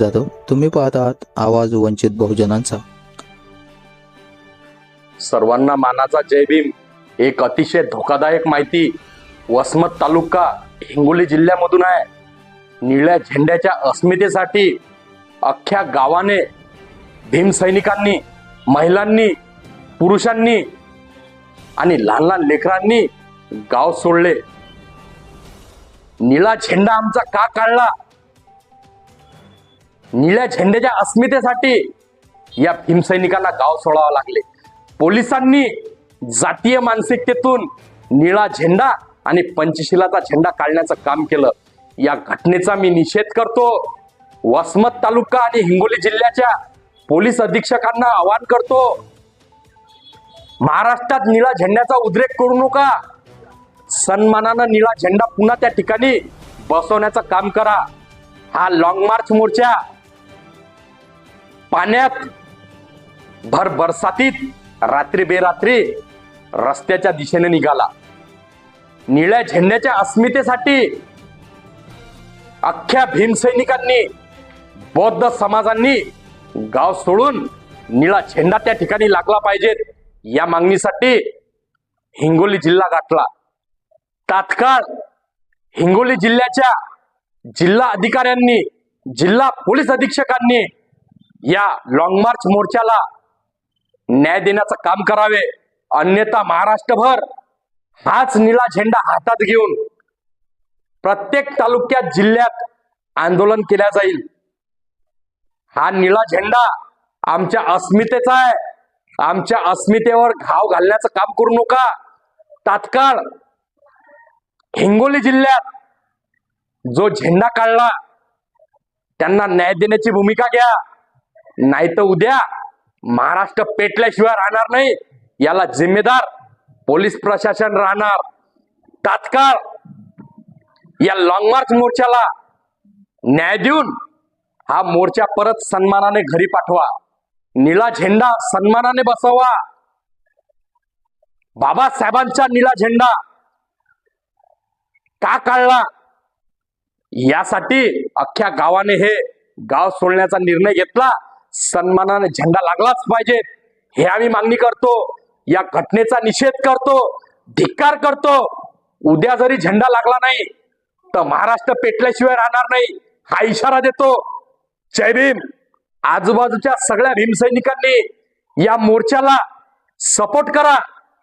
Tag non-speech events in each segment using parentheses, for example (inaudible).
जाधव तुम्ही पाहत आहात आवाज वंचित बहुजनांचा. सर्वांना मानाचा जय भीम. एक अतिशय धोकादायक माहिती. वसमत तालुका हिंगोली जिल्ह्यामधून आहे. निळ्या झेंड्याच्या अस्मितेसाठी अख्ख्या गावाने भीमसैनिकांनी महिलांनी पुरुषांनी आणि लहान लहान लेकरांनी गाव सोडले. निळा झेंडा आमचा का काढला? निळ्या झेंड्याच्या अस्मितेसाठी या भीमसैनिकांना गाव सोडावं लागले. पोलिसांनी जातीय मानसिकतेतून निळा झेंडा आणि पंचशिलाचा झेंडा काढण्याचं काम केलं. या घटनेचा मी निषेध करतो. वसमत तालुका आणि हिंगोली जिल्ह्याच्या पोलीस अधीक्षकांना आवाहन करतो. महाराष्ट्रात निळा झेंड्याचा उद्रेक करू नका. सन्मानानं निळा झेंडा पुन्हा त्या ठिकाणी बसवण्याचं काम करा. हा लॉंग मार्च मोर्चा पाण्यात भर बरसातीत रात्री बेरात्री रस्त्याच्या दिशेने निघाला. निळ्या झेंड्याच्या अस्मितेसाठी अख्ख्या भीमसैनिकांनी बौद्ध समाजांनी गाव सोडून निळा झेंडा त्या ठिकाणी लागला पाहिजेत. या मागणीसाठी हिंगोली जिल्हा गाठला. तात्काळ हिंगोली जिल्ह्याच्या जिल्हा अधिकाऱ्यांनी जिल्हा पोलीस अधीक्षकांनी या लॉंग मार्च मोर्चाला न्याय देण्याचं काम करावे. अन्यथा महाराष्ट्रभर हाच निळा झेंडा हातात घेऊन प्रत्येक तालुक्यात जिल्ह्यात आंदोलन केल्या जाईल. हा निळा झेंडा आमच्या अस्मितेचा आहे. आमच्या अस्मितेवर घाव घालण्याचं काम करू नका. तात्काळ हिंगोली जिल्ह्यात जो झेंडा काढला त्यांना न्याय देण्याची भूमिका घ्या. नाही तर उद्या महाराष्ट्र पेटल्याशिवाय राहणार नाही. याला जिम्मेदार पोलीस प्रशासन राहणार. तात्काळ या लॉंग मार्च मोर्चाला न्याय देऊन हा मोर्चा परत सन्मानाने घरी पाठवा. निळा झेंडा सन्मानाने बसवा. बाबासाहेबांचा निळा झेंडा का काढला? यासाठी अख्ख्या गावाने हे गाव सोडण्याचा निर्णय घेतला. सन्मानाने झेंडा लागलाच पाहिजे. हे आम्ही मागणी करतो. या घटनेचा निषेध करतो. धिक्कार करतो. उद्या जरी झेंडा लागला नाही तर महाराष्ट्र पेटल्याशिवाय राहणार नाही. हा इशारा देतो. जय भीम. आजूबाजूच्या सगळ्या भीमसैनिकांनी या मोर्चाला सपोर्ट करा.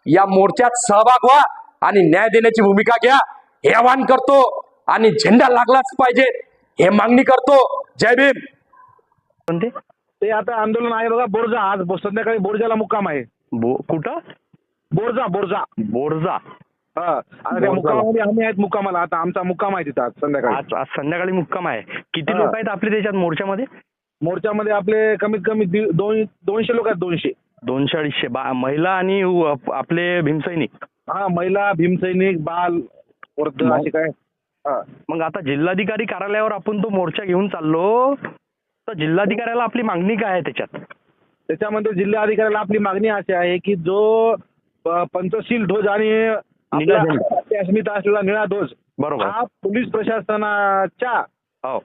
या मोर्चात सहभाग व्हा आणि न्याय देण्याची भूमिका घ्या. हे आवाहन करतो आणि झेंडा लागलाच पाहिजे. हे मागणी करतो. जय भीम. कोणते? ते आता आंदोलन आहे बघा बोरजा आज संध्याकाळी बोरजाला मुक्काम आहे. बो कुठं? बोरजा बोरजा बोरजा हा आता त्या बोरजाला. मुक्कामामध्ये आम्ही आहेत मुक्कामाला. आता आमचा मुक्काम आहे तिथं आज संध्याकाळी. आज आज संध्याकाळी मुक्काम आहे. किती हा. लोक आहेत आपले त्याच्यात मोर्चामध्ये? मोर्चामध्ये आपले कमीत कमी दि- दोन दोनशे लोक आहेत दोनशे. दोनशे अडीचशे. बा महिला आणि आपले भीमसैनिक हा महिला भीमसैनिक बाल वृद्ध? असे काय. हा. मग आता जिल्हाधिकारी कार्यालयावर आपण तो मोर्चा घेऊन चाललो. तर जिल्हाधिकाऱ्याला आपली मागणी काय आहे त्याच्यात? त्याच्यामध्ये जिल्हाधिकाऱ्याला आपली मागणी अशी आहे की जो पंचशील ध्वज आणि निळा अस्मिता असलेला निळा ध्वज बरोबर. हा पोलीस प्रशासनाच्या हो.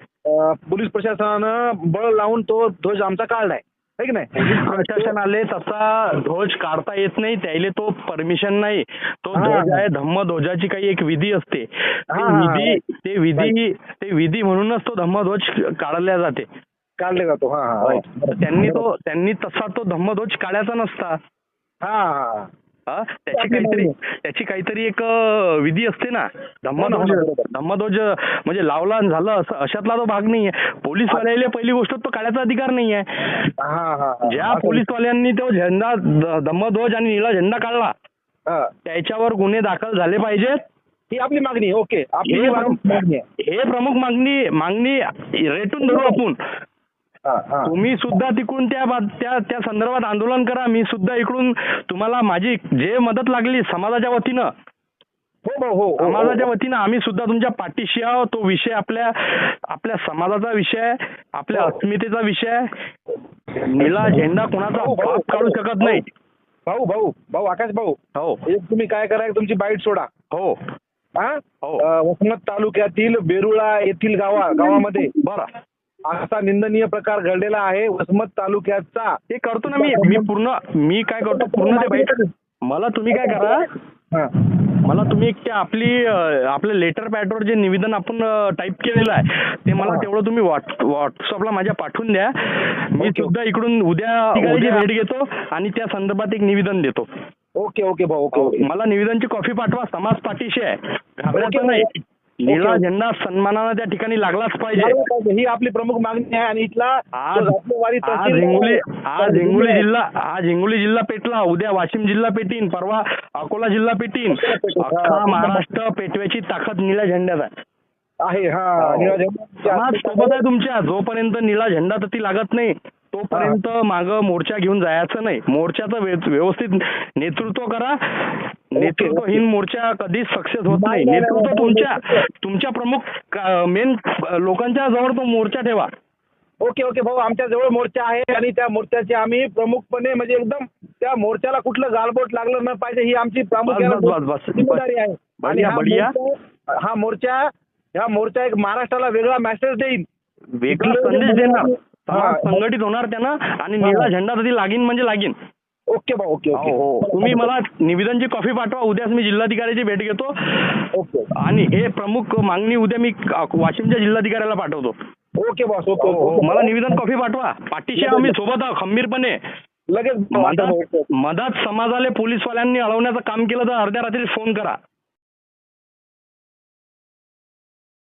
पोलीस प्रशासनानं बळ लावून तो ध्वज आमचा काढलाय. की नाही? प्रशासन आले तसा ध्वज काढता येत नाही त्याले तो परमिशन नाही. तो. ध्वज आहे धम्मध्वजाची काही एक विधी असते. ते विधी ते विधी ते विधी म्हणूनच तो धम्मध्वज काढल्या जाते. काढले जातो. हा हा. तर त्यांनी तो त्यांनी तसा तो धम्मध्वज काढायचा नसता. हा हा हा? त्याची काहीतरी त्याची काहीतरी एक विधी असते ना. धम्मध्वज. धम्मध्वज म्हणजे लावला आणि झालं असं अशातला तो भाग नाहीये. पोलीसवाल्याला पहिली गोष्ट तो काढायचा अधिकार नाहीये. हा हा हा. ज्या पोलीसवाल्यांनी तो झेंडा धम्मध्वज आणि निळा झेंडा काढला. त्याच्यावर गुन्हे दाखल झाले पाहिजेत. ही आपली मागणी ओके. आपली हे प्रमुख मागणी मागणी रेटून धरू आपण. तुम्ही सुद्धा तिकडून त्या त्या त्या संदर्भात आंदोलन करा. मी सुद्धा इकडून तुम्हाला माझी जे मदत लागली समाजाच्या वतीनं हो हो हो, हो. समाजाच्या वतीनं आम्ही सुद्धा तुमच्या पाठीशी आहोत. तो विषय आपल्या आपल्या समाजाचा विषय आहे आपल्या. अस्मितेचा विषय आहे. निळा झेंडा कोणाचा बाप काढू शकत नाही. भाऊ भाऊ भाऊ आकाश भाऊ. हो. एक तुम्ही काय करा तुमची बाईट सोडा. हो. हा? हो. वसमत तालुक्यातील बेरुळा येथील गावा (laughs) गावामध्ये. बरं. असा निंदनीय प्रकार घडलेला आहे. वसमत तालुक्याचा. ते करतो ना मी. मी पूर्ण मी काय करतो? पूर्ण ते बाईट मला तुम्ही काय करा. हा. मला तुम्ही एक आपली अं, आपलं लेटर पॅडवर जे निवेदन आपण टाईप केलेलं आहे ते मला तेवढं तुम्ही व्हॉट व्हॉट्सअपला माझ्या पाठवून द्या. मी. सुद्धा इकडून उद्या भेट घेतो आणि त्या संदर्भात एक निवेदन देतो. ओके ओके भाऊ ओके मला निवेदनची कॉपी पाठवा. समाज पाठीशी आहे. घाबरायचं. नाही. निळा. झेंडा सन्मानानं त्या ठिकाणी लागलाच पाहिजे. ही आपली प्रमुख मागणी आहे आणि इथला आज आज हिंगोली आज हिंगोली जिल्हा आज हिंगोली जिल्हा पेटला. उद्या वाशिम जिल्हा पेटीन. परवा अकोला जिल्हा पेटीन. अख्खा महाराष्ट्र पेटव्याची ताकद निळ्या झेंड्यात आहे. आहे हा. निळा झेंडा. सोबत आहे तुमच्या. जोपर्यंत निळा झेंडा तर ती लागत नाही. तोपर्यंत मागं मोर्चा घेऊन जायचं नाही. मोर्चाचं व्य- व्यवस्थित नेतृत्व करा. नेतृत्वहीन मोर्चा कधीच सक्सेस होत नाही. नेतृत्व. तुमच्या तुमच्या प्रमुख मेन लोकांच्या जवळ तो मोर्चा ठेवा. ओके ओके भाऊ आमच्या जवळ मोर्चा आहे आणि त्या मोर्चाचे आम्ही प्रमुखपणे म्हणजे एकदम त्या मोर्चाला कुठलं गालबोट लागलं न पाहिजे ही आमची प्रामुख्याने आहे. हा बढिया. मोर्चा हा मोर्चा मोर्चा एक महाराष्ट्राला वेगळा मेसेज देईल वेगळा संदेश देणार. हा. संघटित होणार त्यानं आणि निळा झेंडा तर लागीन म्हणजे लागीन. ओके भाऊ ओके हो ओके हो तुम्ही मला निवेदनची कॉपी पाठवा उद्याच मी जिल्हाधिकाऱ्याची भेट घेतो. ओके. आणि हे प्रमुख मागणी उद्या मी वाशिमच्या जिल्हाधिकाऱ्याला पाठवतो. ओके बॉस ओके हो, हो. ओके. मला निवेदन कॉपी पाठवा. पाठीशी आम्ही सोबत आहोत खंबीरपणे. लगेच मधात समाजाले पोलीसवाल्यांनी अडवण्याचं काम केलं तर अर्ध्या रात्री फोन करा.